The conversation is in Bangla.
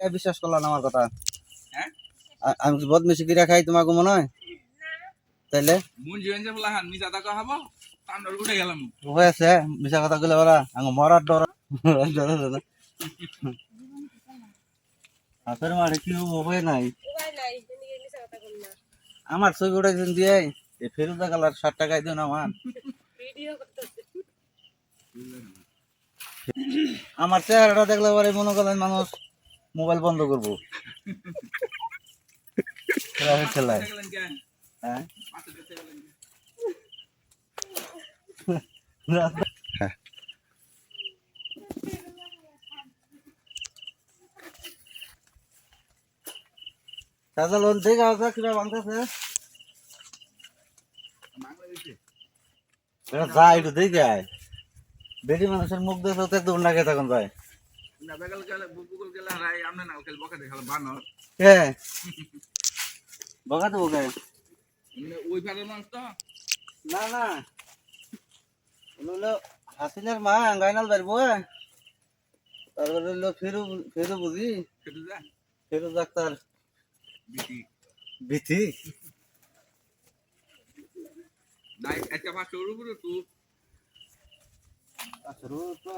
এ, বিশ্বাস করলাম আমার কথা। হ্যাঁ? আমি কি বদমেশি কিরা খাই তোমাকে মনে হয়? তাইলে? মুন জীবন যে বলা হান মিছা হব তান্ডর উঠে গেলাম। হয়েছে মিশা কথা কইলে ওরা আঙ্গ মরার ডর। ডর ডর হাতের মাঠে কি হব হয় নাই। উপায় মিছা আমার ছবি উঠাইছেন দিয়ে এই ফেরুদা কালার ষাট টাকায় দিন আমার। আমার চেহারাটা দেখলে পরে মনে করেন মানুষ। মোবাইল বন্ধ করব। খেলায় কেন হ্যাঁ? সাজা লোন দেখে আসা কিবা বাংলাদেশে যা একটু দেখে আয়। বেটি মানুষের মুখ দেখে তো একদম নাকে তখন যায়। ওকে বকা দেখাল বানর কে বকা তো বকা মানে ওই ফেলে মানুষ তো? না না। হলো হাসিনার মা গাইনাল বাড়বো তারপরে হলো ফেরু ফেরু বুঝি। ফেরু ডাক্তার। বিটি বিথি নাই একটা পাঁচশো উপরে তুই আচ্ছা রোজ তো।